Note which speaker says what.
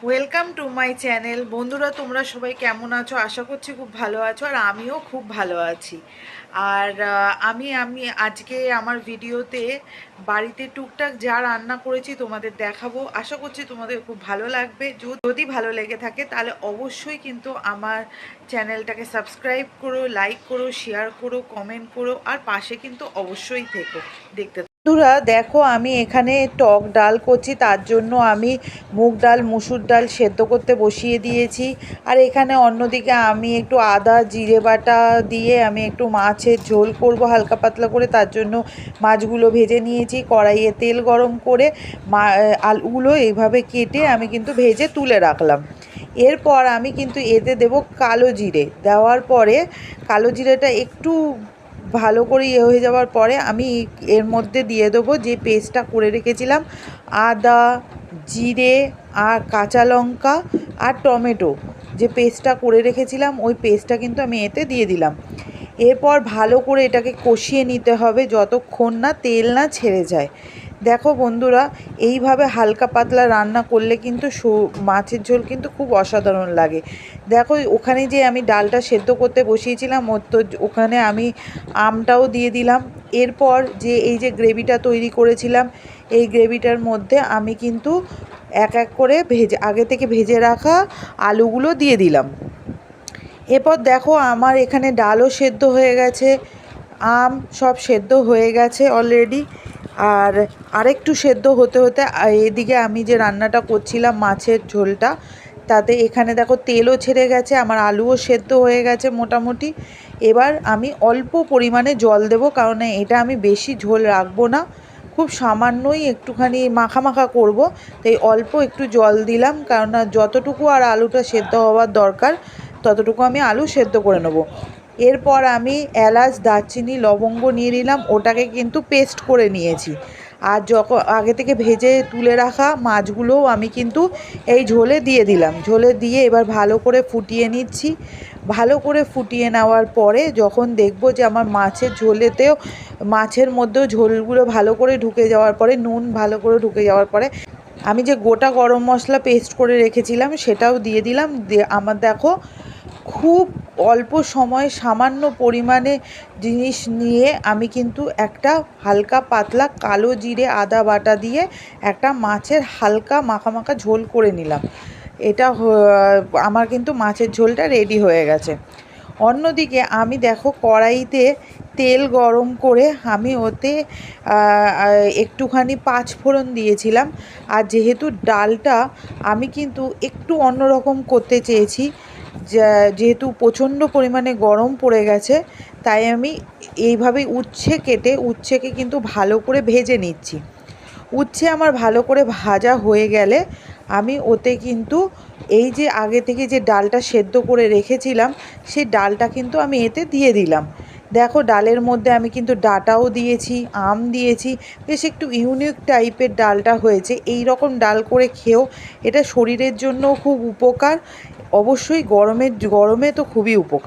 Speaker 1: Welcome to my channel বন্ধুরা, তোমরা সবাই কেমন আছো? আশা করছি খুব ভালো আছো আর আমিও খুব ভালো আছি। আর আমি আমি আজকে আমার ভিডিওতে বাড়িতে টুকটাক যা রান্না করেছি তোমাদের দেখাবো। আশা করছি তোমাদের খুব ভালো লাগবে। যদি ভালো লেগে থাকে তাহলে অবশ্যই কিন্তু আমার চ্যানেলটাকে সাবস্ক্রাইব করো, লাইক করো, শেয়ার করো, কমেন্ট করো আর পাশে কিন্তু অবশ্যই থেকো। দেখতে বন্ধুরা, দেখো আমি এখানে টক ডাল করছি, তার জন্য আমি মুগ ডাল, মুসুর ডাল সেদ্ধ করতে বসিয়ে দিয়েছি। আর এখানে অন্যদিকে আমি একটু আদা, জিরে বাটা দিয়ে আমি একটু মাছের ঝোল করব, হালকা পাতলা করে, তার জন্য মাছগুলো ভেজে নিয়েছি। কড়াইয়ে তেল গরম করে মা, আলুগুলো এইভাবে কেটে আমি কিন্তু ভেজে তুলে রাখলাম। এরপর আমি কিন্তু এতে দেব কালো জিরে। দেওয়ার পরে কালো জিরেটা একটু ভালো করে ইয়ে হয়ে যাওয়ার পরে আমি এর মধ্যে দিয়ে দেবো যে পেস্টটা করে রেখেছিলাম, আদা, জিরে আর কাঁচা লঙ্কা আর টমেটো। যে পেস্টটা করে রেখেছিলাম, ওই পেস্টটা কিন্তু আমি এতে দিয়ে দিলাম। এরপর ভালো করে এটাকে কষিয়ে নিতে হবে যতক্ষণ না তেল না ছেড়ে যায়। দেখো বন্ধুরা, এইভাবে হালকা পাতলা রান্না করলে কিন্তু মাছের ঝোল কিন্তু খুব অসাধারণ লাগে। দেখো, ওখানে যে আমি ডালটা সেদ্ধ করতে বসিয়েছিলাম, ওর তো ওখানে আমি আমটাও দিয়ে দিলাম। এরপর যে এই যে গ্রেভিটা তৈরি করেছিলাম, এই গ্রেভিটার মধ্যে আমি কিন্তু এক এক করে ভেজে, আগে থেকে ভেজে রাখা আলুগুলো দিয়ে দিলাম। এরপর দেখো, আমার এখানে ডালও সেদ্ধ হয়ে গেছে, আম সব সেদ্ধ হয়ে গেছে অলরেডি আর আরেকটু সেদ্ধ হতে হতে এদিকে আমি যে রান্নাটা করছিলাম মাছের ঝোলটা, তাতে এখানে দেখো তেলও ছেড়ে গেছে, আমার আলুও সেদ্ধ হয়ে গেছে মোটামুটি। এবার আমি অল্প পরিমাণে জল দেব, কারণ এটা আমি বেশি ঝোল রাখব না। খুব সামান্যই একটুখানি মাখা মাখা করব, তাই অল্প একটু জল দিলাম, কারণ যতটুকু আর আলুটা সেদ্ধ হওয়ার দরকার, ততটুকু আমি আলু সেদ্ধ করে নেব। এরপর আমি এলাচ, দারচিনি, লবঙ্গ নিয়ে নিলাম, ওটাকে কিন্তু পেস্ট করে নিয়েছি। আর যখন আগে থেকে ভেজে তুলে রাখা মাছগুলোও আমি কিন্তু এই ঝোলে দিয়ে দিলাম। ঝোলে দিয়ে এবার ভালো করে ফুটিয়ে নিচ্ছি। ভালো করে ফুটিয়ে নেওয়ার পরে যখন দেখব যে আমার মাছের ঝোলেতেও, মাছের মধ্যেও ঝোলগুলো ভালো করে ঢুকে যাওয়ার পরে, নুন ভালো করে ঢুকে যাওয়ার পরে, আমি যে গোটা গরম মশলা পেস্ট করে রেখেছিলাম, সেটাও দিয়ে দিলাম। আমার দেখো খুব অল্প সময়ে সামান্য পরিমাণে জিনিস নিয়ে আমি কিন্তু একটা হালকা পাতলা কালো জিরে আদা বাটা দিয়ে একটা মাছের হালকা মাখা মাখা ঝোল করে নিলাম। এটা আমার কিন্তু মাছের ঝোলটা রেডি হয়ে গেছে। অন্যদিকে আমি দেখো কড়াইতে তেল গরম করে আমি ওতে একটুখানি পাঁচ ফোড়ন দিয়েছিলাম। আর যেহেতু ডালটা আমি কিন্তু একটু অন্যরকম করতে চেয়েছি যেহেতু প্রচণ্ড পরিমাণে গরম পড়ে গেছে, তাই আমি এইভাবে উচ্ছে কেটে, উচ্ছেকে কিন্তু ভালো করে ভেজে নিচ্ছি। উচ্ছে আমার ভালো করে ভাজা হয়ে গেলে আমি ওতে কিন্তু এই যে আগে থেকে যে ডালটা সেদ্ধ করে রেখেছিলাম, সেই ডালটা কিন্তু আমি এতে দিয়ে দিলাম। দেখো, ডালের মধ্যে আমি কিন্তু ডাটাও দিয়েছি, আম দিয়েছি, বেশ একটু ইউনিক টাইপের ডালটা হয়েছে। এই রকম ডাল করে খেয়েও এটা শরীরের জন্য খুব উপকার। অবশ্যই গরমের, গরমে তো খুবই উপকার।